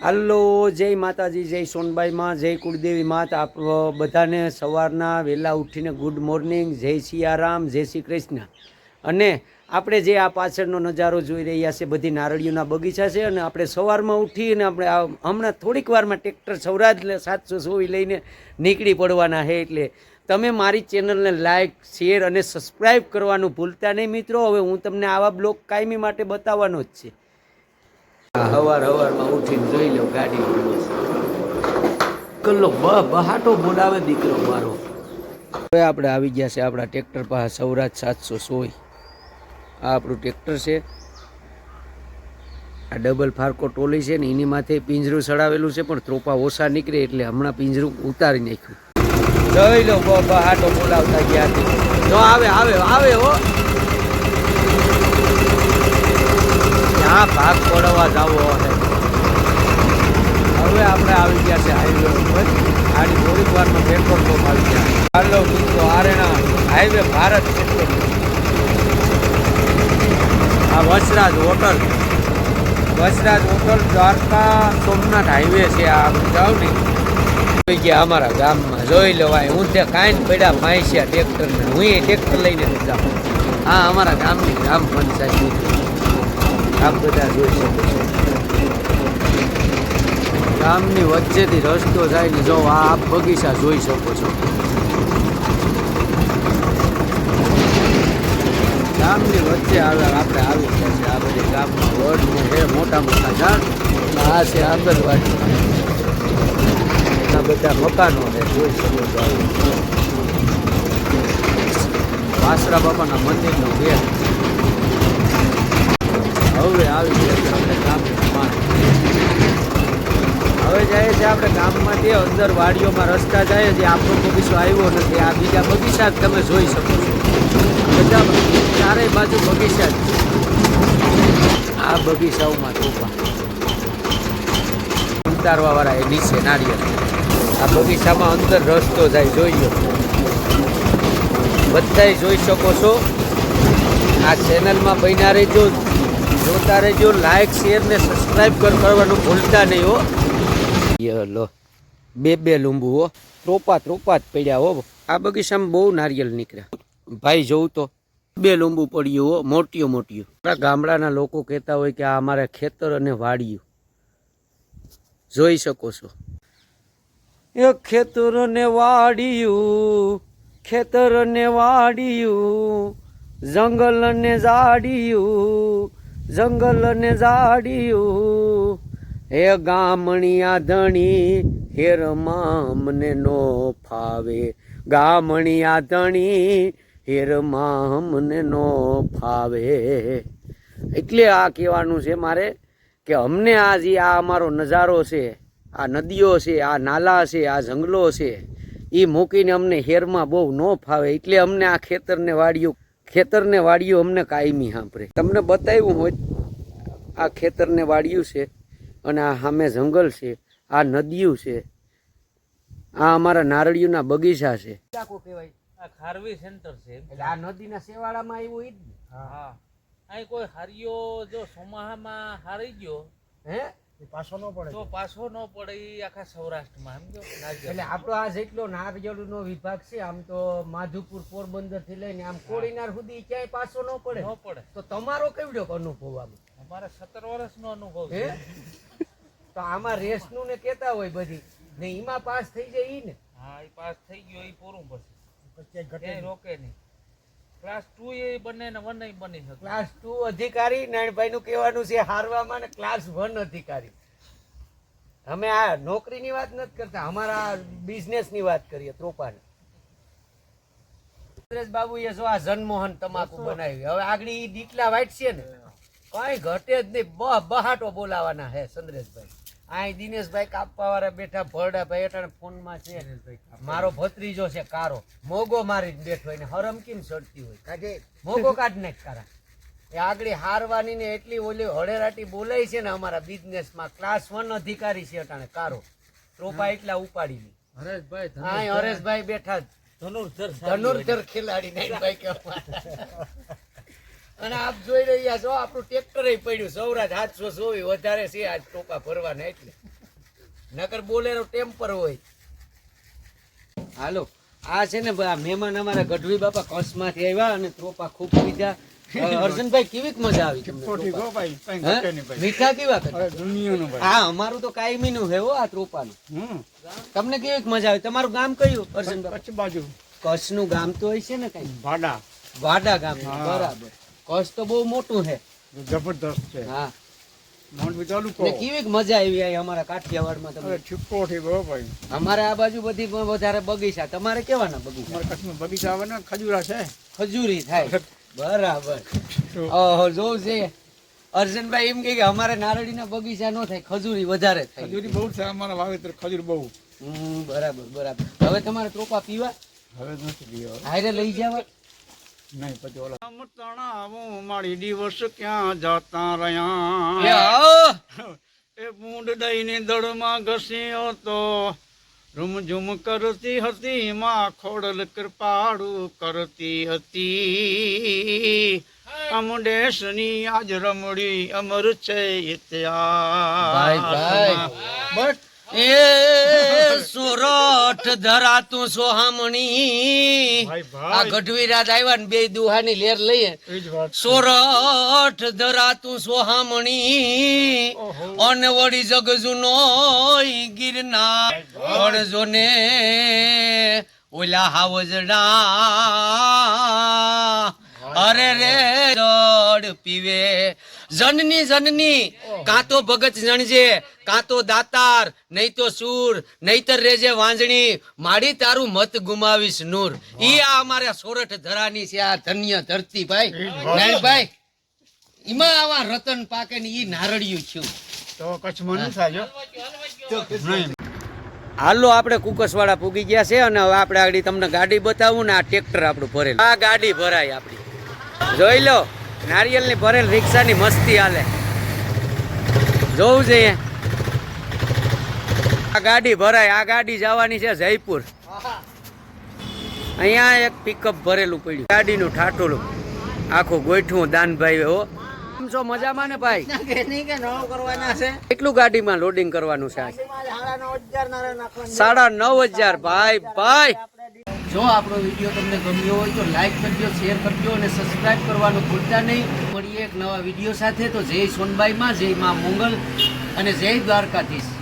હાલો, જય માતાજી, જય સોનબાઈમાં, જય કુળદેવી માત. આપ બધાને સવારના વહેલા ઉઠીને ગુડ મોર્નિંગ, જય સિયારામ, જય શ્રી કૃષ્ણ. અને આપણે જે આ પાછળનો નજારો જોઈ રહ્યા છે, બધી નારળીઓના બગીચા છે, અને આપણે સવારમાં ઉઠીને આપણે હમણાં થોડીક વારમાં ટ્રેક્ટર સૌરાજ સાતસો સોવી લઈને નીકળી પડવાના છે, એટલે તમે મારી ચેનલને લાઇક શેર અને સબસ્ક્રાઈબ કરવાનું ભૂલતા નહીં મિત્રો. હવે હું તમને આવા બ્લોગ કાયમી માટે બતાવવાનો જ છે. હવાર હવારમાં ઉઠીને જોઈ લો ગાડી કલ્લો બહાટો બોલાવે દીકરો મારો. હવે આપણે આવી ગયા છે આપણા ટ્રેક્ટર પાસે સૌરાજ સાતસો સોય. આ આપણું ટ્રેક્ટર છે. આ ડબલ ફારકો ટોલી છે ને એની માથે પિંજરું ચડાવેલું છે પણ ત્રોપા ઓછા નીકળે એટલે હમણાં પિંજરું ઉતારી નાખ્યું. જોઈ લો બહાટો બોલાવતા ગયા. જો આવે આવે આવે હો. ભાગ પડવા જવો હે હવે આપણે આવી ગયા છે હાઈવે ઉપર. આની થોડીક વારમાં પેટ્રોલ પંપ આવી ગયા. હાલો મિત્રો, આરેણા હાઈવે ભારત પેટ્રોલ આ Vasraj hotel. Vasraj hotel Dwarka Somnath highway છે આ જાઓ ને. ગયા અમારા ગામમાં. જોઈ લેવાય, હું તે કાંઈ પડ્યા પાંચ્યા ટ્રેક્ટરને. હું એ ટ્રેક્ટર લઈને જાઉં. હા, અમારા ગામની ગ્રામ પંચાયત. છો. ગામની વચ્ચેથી રસ્તો જાય ને જો આ બગીચા જોઈ શકો છો. ગામની વચ્ચે આવે આપણે આવી ગયા છે આ બધી ગામમાં વડ છે, મોટા મોટા ઝાડ. આ છે આંગણવાડી. આ બધા મકાનો છે, જોઈ શકો છો. વાસરા બાપાના મંદિરનો ગેટ હવે આવી ગયા છે, આપણે ગામમાં હવે જાય છે આપણે ગામમાંથી અંદર વાડીઓમાં રસ્તા જાય છે, આપણો બગીચો આવ્યો નથી. આ બીજા બગીચા જ તમે જોઈ શકો છો. બધા ચારેય બાજુ બગીચા જ. આ બગીચાઓમાં તોફા ઉતારવા વાળા એ નીચે નારિયેળ. આ બગીચામાં અંદર રસ્તો જાય, જોઈ બધાય જોઈ શકો છો. આ ચેનલમાં બન્યા રહેજો. જોતા રહેજો લાઈક શેર ને સબસ્ક્રાઇબ કર કરવાનું ભૂલતા નહીં હો. ય લો, બે બે લીંબુ હો. ત્રોપા ત્રોપા જ પડ્યા હો. આ બગીચામાં બહુ નારિયેલ નીકળ્યા. ભાઈ, જોઉં તો. બે લીંબુ પડ્યું હો, મોટીઓ મોટીઓ. આપણા ગામડાના લોકો કહેતા હોય કે આ અમારે ખેતર અને વાડિયું જોઈ શકો છો. એ ખેતર ને વાડિયું ખેતર ને વાડિયું જંગલ ને ઝાડિયું જંગલ ને ઝાડિયું. હે ગામણિયા ધણી હેરમાં અમને નો ફાવે. ગામણિયા ધણી હેરમાં અમને નો ફાવે. એટલે આ કહેવાનું છે મારે કે અમને આ જે આ અમારો નજારો છે, આ નદીઓ છે, આ નાલા છે, આ જંગલો છે એ મૂકીને અમને હેરમાં બહુ ન ફાવે. એટલે અમને આ ખેતરને વાડિયું ખેતરને વાડિયું અમને કાયમી સાંભળે. તમને બતાવ્યું હોય આ ખેતરને વાડિયું છે અને આ સામે જંગલ છે આ નદીયું છે આ અમારા નારળીઓના બગીચા છે. કહેવાય આ ખારવી સેન્ટર છે એટલે આ નદીના શેવાળામાં આવ્યું ઈ જ હા. અહીં કોઈ હારિયો જો સોમાહામાં હારી ગયો હે? પાછો ન પડે તો પાછો ન પડે એ આખા સૌરાષ્ટ્રમાં સમજો એટલે આપણો આ જેટલો નારિયેળનો વિભાગ છે આમ તો માધુપુર પોરબંદરથી લઈને આમ કોડીનાર સુધી ક્યાંય પાછો ન પડે. ન પડે. તો તમારો કેવડો અનુભવ આમ? અમારે સત્તર વર્ષનો અનુભવ છે. તો આમાં રેસનું ને કેતા હોય બધી. ને એમાં પાસ થઈ જાય ઈ ને. હા એ પાસ થઈ ગયો એ પૂરું પછી. પછી ઘટે રોકે નહીં. ક્લાસ ટુ એ બને ને વન બની શકે. ક્લાસ ટુ અધિકારી નારાયણભાઈ નું કહેવાનું છે હારવામાં ને ક્લાસ વન અધિકારી. અમે આ નોકરીની વાત નથી કરતા અમારા બિઝનેસની વાત કરીએ ત્રોપાની. સુરેશ બાબુએ જો આ જનમોહન તમાકુ બનાવી હવે આગળ ઈ દીટલા વાઈટ છે ને કઈ ઘટે જ નહીં. બહાટો બોલાવાના હે ચંદ્રેશભાઈ આ દિનેશભાઈ કાપવા વાળા બેઠા ભરડા ભાઈ અટાણે ફોનમાં છે. મારો ભત્રીજો છે કારો. મોગો મારી બેઠો એને હરમ કેમ ચડતી હોય. કાજે. મોગો કાઢ નાખ કારા એ આગળ હારવાની ને એટલી ઓલી હળેરાટી બોલાય છે ને અમારા બિઝનેસમાં. ક્લાસ વન અધિકારી છે અટાણે કારો. ત્રોપા એટલા ઉપાડી લી. હરેશભાઈ હા હરેશભાઈ બેઠા ધનુર્ધર ધનુર્ધર ખેલાડી ભાઈ કહેવા. અને આપ જોઈ રહ્યા છો આપણું ટ્રેક્ટર પડ્યું. સૌરાજ સાતસો સોવી વધારે છે આજ ટોપા ભરવાના એટલે. નકર બોલેરો ટેમ્પર હોય. હાલો આ છે ને મહેમાન અમારા ગઢવી બાપા કચ્છમાંથી આવ્યા અને ટોપા ખૂબ પીધા. અર્જુનભાઈ કેવીક મજા આવી મીઠા કેવા હા અમારું તો કાયમીનું છે હો આ ત્રોપાનું નું તમને કેવીક મજા આવી? તમારું ગામ કયું અર્જુનભાઈ? કચ્છ બાજુ. કચ્છનું ગામ તો હોય છે ને કઈ? ભાડા વાડા ગામ બરાબર. કચ્છ તો બહુ મોટું છે. જબરદસ્ત છે. હા. મોંડવી તાલુકો ને કેવીક મજા આવી આ અમારા કાઠિયાવાડમાં તમે? છીપકોઠી ભાઈ. અમારે આ બાજુ બધી વધારે બગીચા. તમારે કેવાના બગીચા? અમારા કચ્છમાં બગીચા આવે ને ખજૂરા છે. ખજૂરી થાય. બરાબર. ઓહો જોઉં છે. અર્જુનભાઈ એમ કે અમારે નારળીના બગીચા નો થાય ખજૂરી વધારે થાય. ખજૂરી બહુ છે અમારા વાવેતર ખજૂર બહુ. બરાબર બરાબર. હવે તમારે ટોપા પીવા? હવે નથી પીવા. હારે લઈ જવા નહીં પછી ઓલા તણાવું મારી દિવસ ક્યાં જતા રહ્યા. એ બૂંદ દઈને દળમાં ઘસ્યો તો રૂમઝુમ કરતી હતી માં ખોડલ કૃપાળુ કરતી હતી. અમડેશની આજ રમડી અમર છે ઇતિહાસ બટ એ સોરઠ ધરાતું સોહામણી. આ ગઢવી રાત આવ્યા ને બે દુહાની લેર લઈએ. સોરઠ ધરાતું સોહામણી. અને વળી જગજુનો ગિરના વળજો ને ઓલા હાવજડા અરે રે જડ પીવે. જનની જનની કાં તો ભગત જણજે કાં તો દાતાર નહીં તો સૂર નહીતર રેજે વાંજણી. માડી તારું મત ગુમાવીશ નૂર. ઈ આ અમારે સોરઠ ધરાની છે આ ધન્ય ધરતી ભાઈ. નારાયણભાઈ એમાં આવા રતન પાકે ને ઈ નારળિયું થયું. તો કચ્છમાં ન થાય નહીં. હાલો આપણે કુકસવાળા પૂગી ગયા છે અને હવે આપણે આગળ તમને ગાડી બતાવું ને આ ટ્રેક્ટર આપણું ભરેલું. આ ગાડી ભરાય આપણી. જોઈ લો નારિયેલની ભરેલ રિક્ષાની મસ્તી હાલે. જોવું જોઈએ આ ગાડી ભરાય આ ગાડી જવાની છે જયપુર. અહીંયા એક પિકઅપ ભરેલું પડ્યું. ગાડીનું ઠાટોલું. આખું ગોઠવું દાનભાઈ હો. છો મજામાં ને ભાઈ? કેટલું ગાડીમાં લોડિંગ કરવાનું છે સાડા નવ હજાર. ભાઈ ભાઈ! જો આપણો વીડિયો તમને ગમ્યો હોય તો લાઈક કરજો શેર કરજો અને સબસ્ક્રાઇબ કરવાનું ભૂલતા નહીં. મળીએ એક નવા વીડિયો સાથે. તો જય સોનબાઈમાં, જય માં મોંગલ અને જય દ્વારકાધીશ.